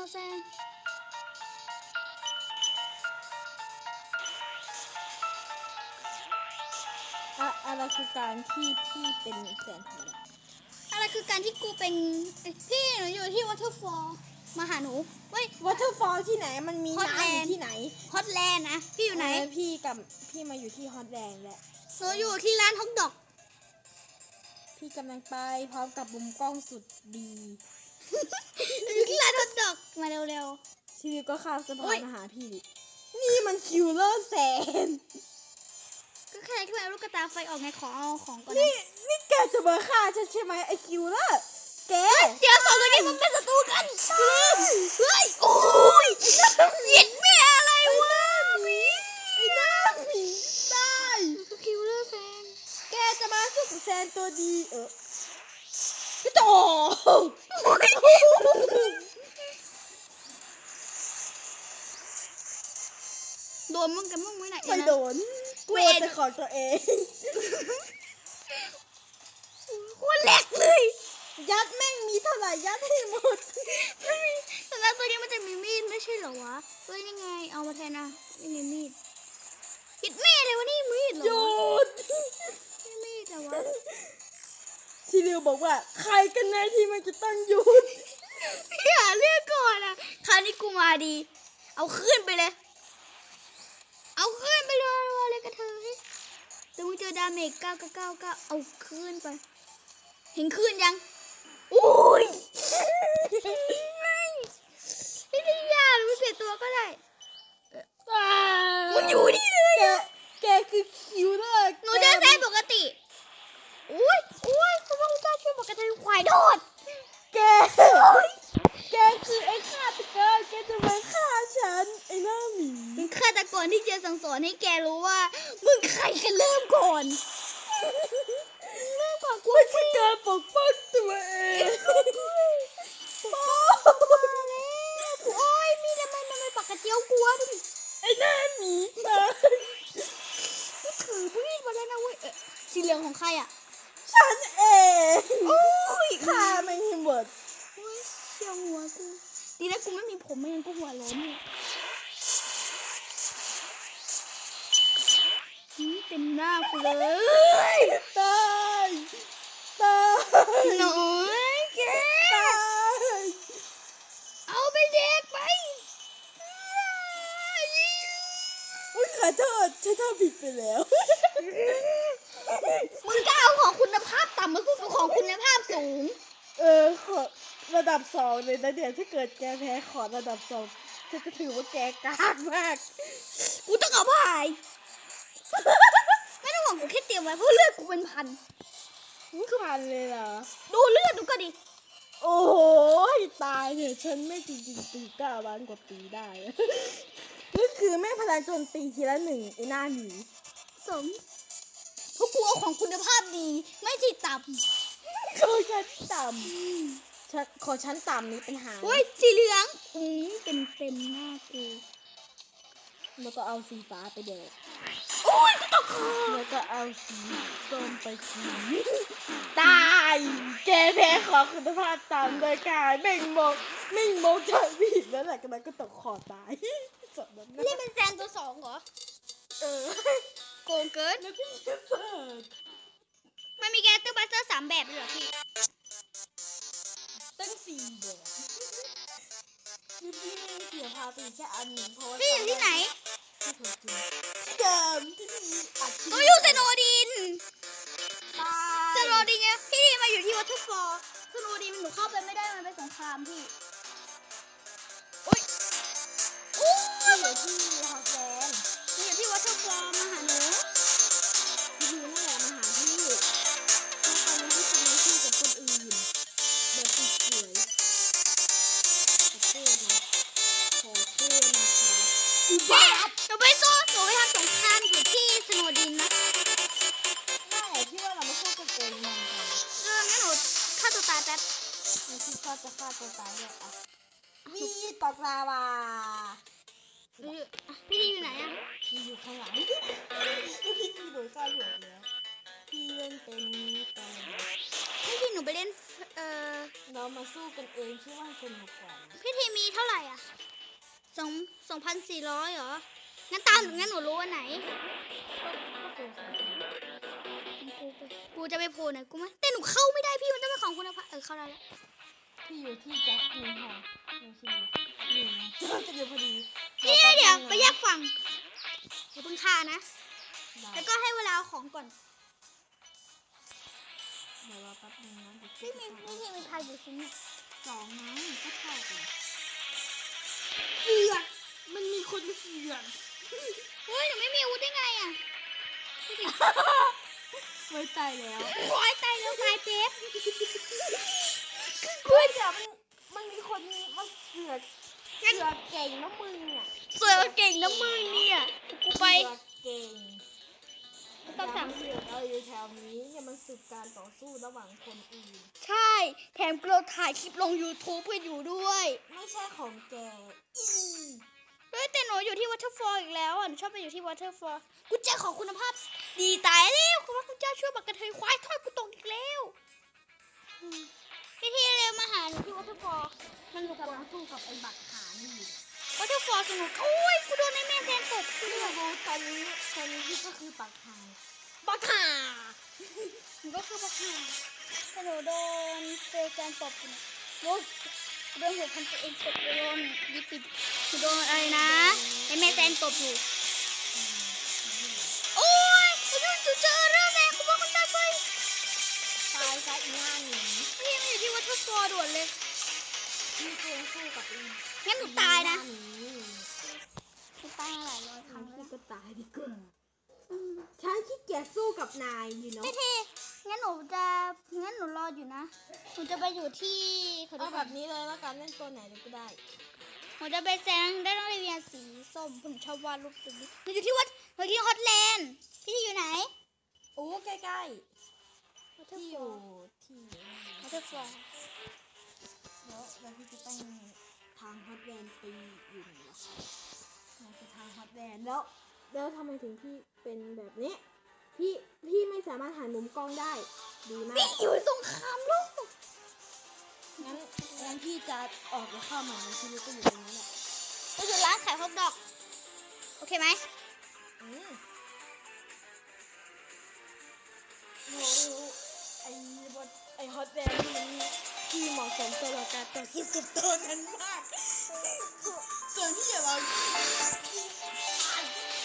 เอาแซงอะอะไรคือการที่พี่เป็นแสนธรรมดาอะไรคือการที่กูเป็นเอ้ยพี่หนูอยู่ที่วอเตอร์ฟอลมาหาหนูเว้ยวอเตอร์ฟอลที่ไหนมันมีน้ำอ Hotland ยู่ที่ไหนฮอตแลนด์นะพี่อยู่ไหนเพี่กับพี่มาอยู่ที่ฮอตแลนด์แหละหนูอยู่ที่ร้านฮอกดอก พี่กำลังไปพร้อมกับมุมกล้องสุดดี อยู่ที่ร้านฮอกดอกมาเร็วชีวิตก็ข้ามสะโอ๊พานยมาหาพี่ นี่มันคิวเลอร์แสนๆก็แค่แค่เอาลูกกระตาไฟออกไงขอเอาของก่อนนี่นะนี่แกจะมาฆ่าฉันใช่ไหมไอคิวเลอร์แกเดี๋ยวสองตัวนี้มันเป็นศัตรูกันลืม ของตัวเองโคตรแหลกเลย ยัดแม่งมีเท่าไหร่ยัดให้หมดแต่แล้วตัวนี้มันจะมีมีดไม่ใช่เหรอวะเฮ้ยนี่ไง เอามาแทนนะนี่ไงมีดปิดแม่เลยวะนี่มีดเหรหยุอวะดนี่มีดเหรอวะซีเรียลบอกว่า ใครกันแน่ที่มันจะต้องหยุดพี่หาเรื่องก่อนอะคราวนี้กูมาดี เอาขึ้นไปเลย เจอดาเมจเก้าเก้าเก้าเก้าเอาขึ้นไป เห็นขึ้นยังโอ้ยไม่ไม่ได้ยากรู้เสียตัวก็ได้มันอยู่นี่เลยแกแกคือคิวเลอร์หนูจะใช้ปกติอุ้ยอุ้ยคุณพระเจ้าช่วยบอกกระเทยควายโดดแกแกคือไอ้ฆาตกรแกจะมาฆ่าฉันไอ้ หน้าหมีเป็นฆาตกรที่จะสั่งสอนให้แกรู้ว่า มึงใครกันเริ่มก่อนเริ่มก่อนกูไม่ใช่การปกป้องตัวเองมาแล้วกูโอ้ยมีทำไมมันไม่ปากกระเจียวกลัวดิไอ้หน้าหมีตายกูถือมีดมาแล้วนะเว้ยเอ๊ะสีเหลืองของใครอะฉันเองโอ้ยฆ่าไม่ให้หมดโอ้ยเชียวหัวกูดีนะกูไม่มีผมไม่งั้นกูหัวโล้นเนี่ยหืม เต็มหน้ากูเลยตายตายหน่อยแกตายเอาไปเด็กไปอุ้ยขอโทษฉันทำผิดไปแล้วมึงก็เอาของคุณภาพต่ำมาสู้กับของคุณภาพสูง เออขอระดับสองเลยนะเดี๋ยวถ้าเกิดแกแพ้ขอระดับสองฉันจะถือว่าแกกากมาก กูต้องเอาพาย ไม่ต้องห่วงกูแค่เตรียมไว้เพราะเลือดกูเป็นพันนี่คือพันเลยเหรอ ดูเลือดดูก็ดิ โอ้โหตายเถอะฉันไม่จริงๆตีเก้าล้านกว่าปีได้ นี่คือแม่พลังโจมตีทีละหนึ่งไอ้หน้าหนีสมเพราะกูเอาของคุณภาพดี ไม่ที่ต่ขอชั้นต่ำฉันขอชั้นต่ำมีปัญหาำเฮ้ยสีเหลืองอืมเต็มเต็มๆหน้ากู แล้วก็เอาสีฟ้าไปแดกโอ้ยกูตกคอแล้วก็เอาสีส้มไปสีตายแกแพ้ขอคุณภาพต่ำโดยการเม่งมองเม่งมองจากผิดแล้วแหละก็นั้นก็ตกคอตายสมนั้นนี่เป็นแซนตัวสองเหรอ เออ โกงเกินแล้วพี่จะเปิดมันมีแกสเตอร์บัสเตอร์สามแบบเลยเหรอพี่ ตั้งสี่แบบคือพี่เสียภาษีแค่อันหนึ่งเพราะว่าพี่อยู่ที่ไหน ที่ถูกจริงที่เดิมที่พี่อัดหนูอยู่สโนว์ดินตายสโนว์ดินเนี่ยพี่มาอยู่ที่วัตถุฟอร์สโนว์ดินหนูเข้าไปไม่ได้มันเป็นสงครามพี่โอ้ยโอ้ยพี่อยู่ที่ฮอตแลนด์พี่อยู่ที่วัตถุฟอร์มาหาหนู กันเองคิดว่าสนุกกว่านะพี่ทีมีเท่าไหร่อะสองสองพันสี่ร้อยเหรอ งั้นตามงั้นหนูรู้อันไหนก็เป็นสนุกกูไปกูจะไปโผล่ไหนกูไหมแต่หนูเข้าไม่ได้พี่มันต้องเป็นของคุณภาพเออเข้าได้แล้วที่อยู่ที่แจ็คนี่ค่ะไม่ใช่นี่นะเราจะอยู่พอดีเดี๋ยวเดี๋ยวไปแยกฝั่งอย่าเพิ่งฆ่านะได้แล้วก็ให้เวลาเอาของก่อนเดี๋ยวรอแป๊บนึงนะเดี๋ยวพี่มีพี่ทีมีใครอยู่ชิ้นเนี่ย สองนะก็เท่ากันเสือกมันมีคนมาเสือกเฮ้ยหนูไม่มีอาวุธได้ไงอะพี่ทีไว้ตายแล้วโอ้ยตายแล้วตายเจ็บเฮ้ยเดี๋ยวมันมันมีคนมาเสือกเสือกเก่งนะมึงอะเสือกเก่งนะมึงเนี่ยกูไปเสือกเก่ง ต้องสั่งเสือกเอาอยู่แถวนี้เนี่ยมันสึกการต่อสู้ระหว่างคนอื่น ใช่ แถมเราถ่ายคลิปลง YouTube กันอยู่ด้วย ไม่ใช่ของแกอีเฮ้ยแต่หนูอยู่ที่ Waterfall อีกแล้วอะหนูชอบไปอยู่ที่ Waterfall กูเจอของคุณภาพ ดีตายแล้วคุณพระคุณเจ้าช่วยบักกระเทยควายทอดกูตกอีกแล้วอืมพี่ที่เร็วมาหาหนูที่ Waterfall มันสนุกกกำลัว่างสู้กับไอ้บักขานี่อยู่ Waterfall สนุกโอ้ยกูโดนไอ้แม่แซนตกกูไม่ด้วยรู้ตอนนี้ตอนนี้พี่ก็คือปักหาง บักห่าหนูก็คือบักห่าแต่หนูโดนเฟย์แซนตบอยู่นะโว้ยกูโดนหัวพันตัวเองตบไปโดนยิบปิดหนูโดนอะไรนะไอ้แม่แซนตบอยู่โอ้ยไอ้นุ่นจูเจอเรื่องแม่คุณพ่อคุณตาไปตายซะอีหน้าหนีพี่มาอยู่ที่วัดทุกตัวด่วนเลยพี่เกมสู้กับอีงั้นหนูตายนะ หนีหนูตายมาหลายร้อยครั้งพี่แล้วก็ตายดีกว่าฉันขี้ เกียจสู้กับนายอยู่เนาะพี่ทีงั้นหนูจะงั้นหนูรออยู่นะหนูจะไปอยู่ที่ขอดูเอาก่แบอนบนี้เลยแล้วกันเล่นตัวไหนเลยก็ได้ หนูจะไปแซงได้ต้องเรียนสีส้มผมชอบวาดรูปตึกนี้หนูอยู่ที่วัดหนูอยู่ที่ฮอตแลนด์พี่ทีอยู่ไหนโอ้ใกล้วัดๆทุกที่อตัยู่วที่วัดทุกตัวแล้วแล้วพี่จะต้องทางฮอตแลนด์ไปอยู่ไหนวะเราจะทางฮอตแลนด์แล้ว แล้วทำไมถึงพี่เป็นแบบนี้ พี่พี่ไม่สามารถหันมุมกล้องได้ ดีมากพี่อยู่สงครามโลกงั้นงั้นพี่จะออกแล้วเข้าใหม่ในชีวิตก็อยู่ตรงนี้แหละก็คือร้านขายฮอทดอก โอเคไหมอืมโอ้ไอ้บทไอ้ฮอตแลนด์นี่มันที่เหมาะสมสำหรับการต่อสู้กับตัวนั้นมาก ส่วนที่อย่าเราตาย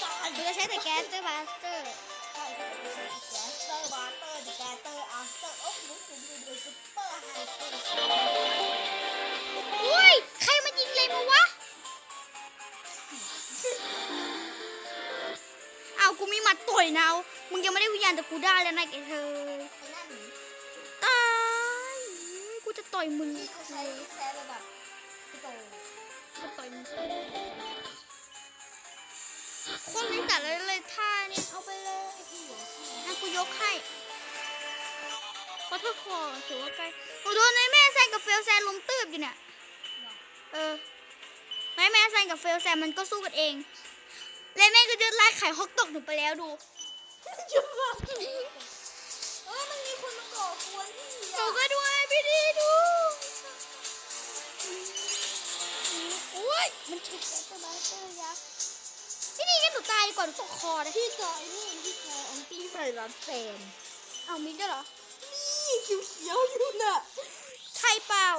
ตายหนูจะใช้แต่แก๊สเตอร์บาสเตอร์ อุ้ย ใครมายิงเลยมาวะ เอากูมีมัดต่อยนะเอามึงยังไม่ได้วิญญาณแต่กูได้แล้วนะไอ้เธอตายกูจะต่อยมึงพี่จะใช้แค่ระดับโตจะต่อยมึงคนนี้แต่เลยเลยท่าเนี่ยเอาไปเลยพี่เหรอพี่นะกูยกให้ เพราะถ้าคอถือว่าใกล้โอ้โดนไอ้แม่แซนกับเฟลแซนลุมตืบอยู่เนี่ยเออแม่แม่แซนกับเฟลแซนมันก็สู้กันเองและแม่ก็จะไล่ไข่ฮอกตกหนูไปแล้วดูจุ๊บเออมันมีคนมาก่อกวนพี่หนูอะก็ด้วยพี่ดีดูอุ้ยมันฉุกแกสบายเตอร์ยักษ์พี่ดีงั้นหนูตายดีกว่าหนูตกคอนะพี่จอยนี่พี่จอยอันตี้ไฟรัสแฟนเอามิกด้วยเหรอนี่ เขียวเขียวๆอยู่น่ะ ใช่เปล่า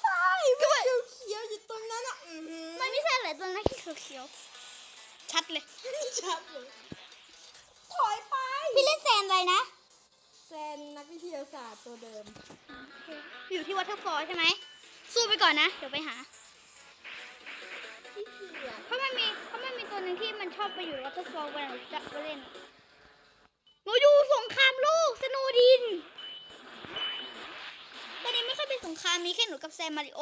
ใช่มันเขียวเขียวๆอยู่ตรงนั้นอะอือหือมันไม่ใช่อะไรตัวนั้นที่เขียวๆชัดเลย ชัดเลย ถอยไป พี่เล่นแซนอะไรนะ แซนนักวิทยาศาสตร์ตัวเดิม อยู่ที่วอเตอร์ฟอลใช่ไหม สู้ไปก่อนนะ เดี๋ยวไปหาพี่เขียวเพราะมันมีเพราะมันมีตัวหนึ่งที่มันชอบไปอยู่วอเตอร์ฟอลเวลาหนูจะไปเล่นอะหนูอยู่สงครามโลกสโนว์ดินตอนนี้ไม่ค่อย เป็นสงครามมีแค่หนูกับแซมมาริโอ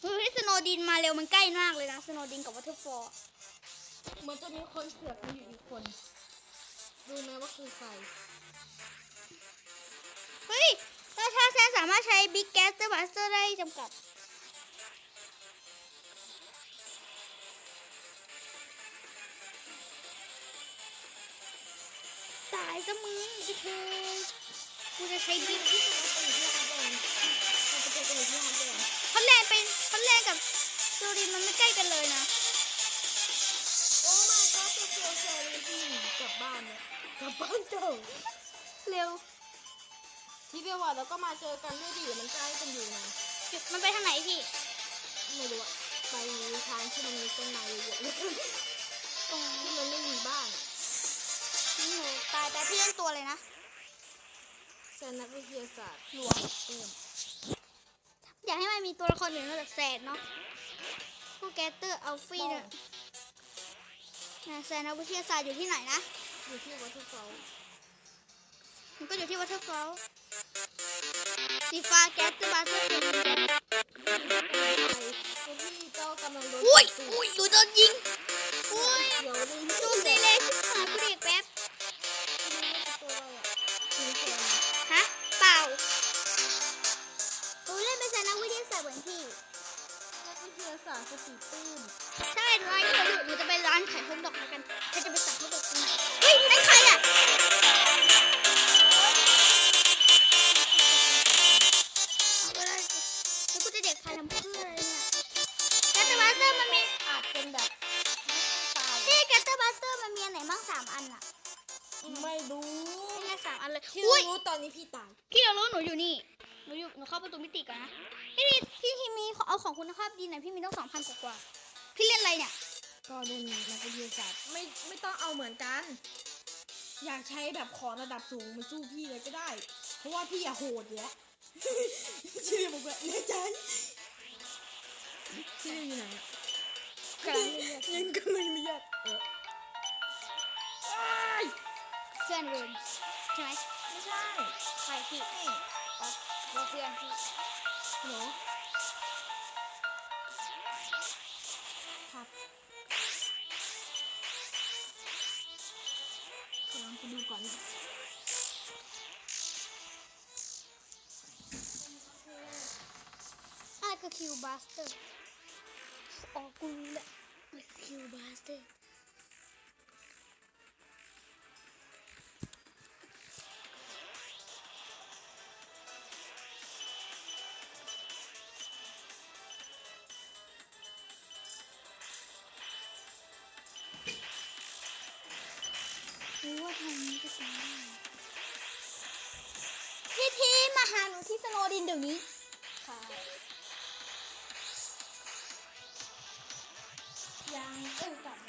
หนูที่สโนว์ดินมาเร็วมันใกล้มากเลยนะสโนว์ดินกับวอเตอร์ฟอลเหมือนจะมีคนเสือกมาอยู่อีกคน ดูไหมว่าคือใคร เฮ้ยราชาแซนสามารถใช้บิ๊กแก๊สเตอร์บัสเตอร์ได้จำกัดตายซะมึง ไปอยที่ฮอตแลนด์ฮอตแลนด์เป็นฮอตแลนด์กับสุรินมันไม่ใกล้กันเลยนะ โอ้ไม่ก็จะเจอเซรีที่หนีกลับบ้านเนี่ยกลับบ้านเจ้าเร็ว ที่เบลว่าแล้วก็มาเจอกันด้วยดีมันใกล้กันอยู่นะมันไปทางไหนพี่ ไม่รู้อะไปทางที่มันมีต้นไม้เยอะๆตรงที่มันไม่มีบ้านตายแต่พี่เล่นตัวเลยนะเซนนักวิทยาศาสตร์หลวงเออ อยากให้มันมีตัวละครอื่นนอกจากแซนเนาะพวกแกตเตอร์อัลฟี่เนี่ยนะแซนนักวิทยาศาสตร์อยู่ที่ไหนนะ อยู่ที่วัตถุเฟลมันก็อยู่ที่วัตเทอร์เฟลสีฟ้าแกตเตอร์บาร์เตอร์เป็นแกตตัวที่เจ้ากำลังโดนอุ้ยตูดอุ้ยอยู่โดนยิงอุ้ย แล้วกูจะเลำเพื่ออะไรเนี่ยแกตเตอร์บัสเตอร์มันมีอาจเป็นแบบตายพี่แกตเตอร์บัสเตอร์มันมีอันไหนบ้างสามอันอะไม่รู้นี่ไงสามอันเลยที่อุ้ยรู้ตอนนี้พี่ตายพี่เรารู้หนูอยู่นี่หนูอยู่หนูเข้าประตูมิติก่อนนะพี่พี่พี่ที่มีเอาของคุณภาพดีหน่อยพี่มีต้องสองพันกว่าพี่เล่นอะไรเนี่ยก็เล่นนักวิทยาศาสตร์ไม่ไม่ต้องเอาเหมือนกัน อยากใช้แบบของระดับสูงมาสู้พี่เลยก็ได้ เพราะว่าพี่อะโหดอยู่แล้วชื่อบอกว่าเล่นใจ ชื่ออยู่ไหนอะกำลังเรียกยังกำลังเรียกเอออ้ายเพื่อนเวิร์นใช่ไหมไม่ใช่ใครพี่อ๋อดูเพื่อนพี่เหรอครับกำลังไปดูก่อนนะอะก็คิวบัสเตอร์ ออกูรู้แหละคิวบัสเตอร์รู้ว่าทางนี้จะตายพี่ทีมาหาหนูที่สโนดินเดี๋ยวนี้ ยังเอ้ยกลับ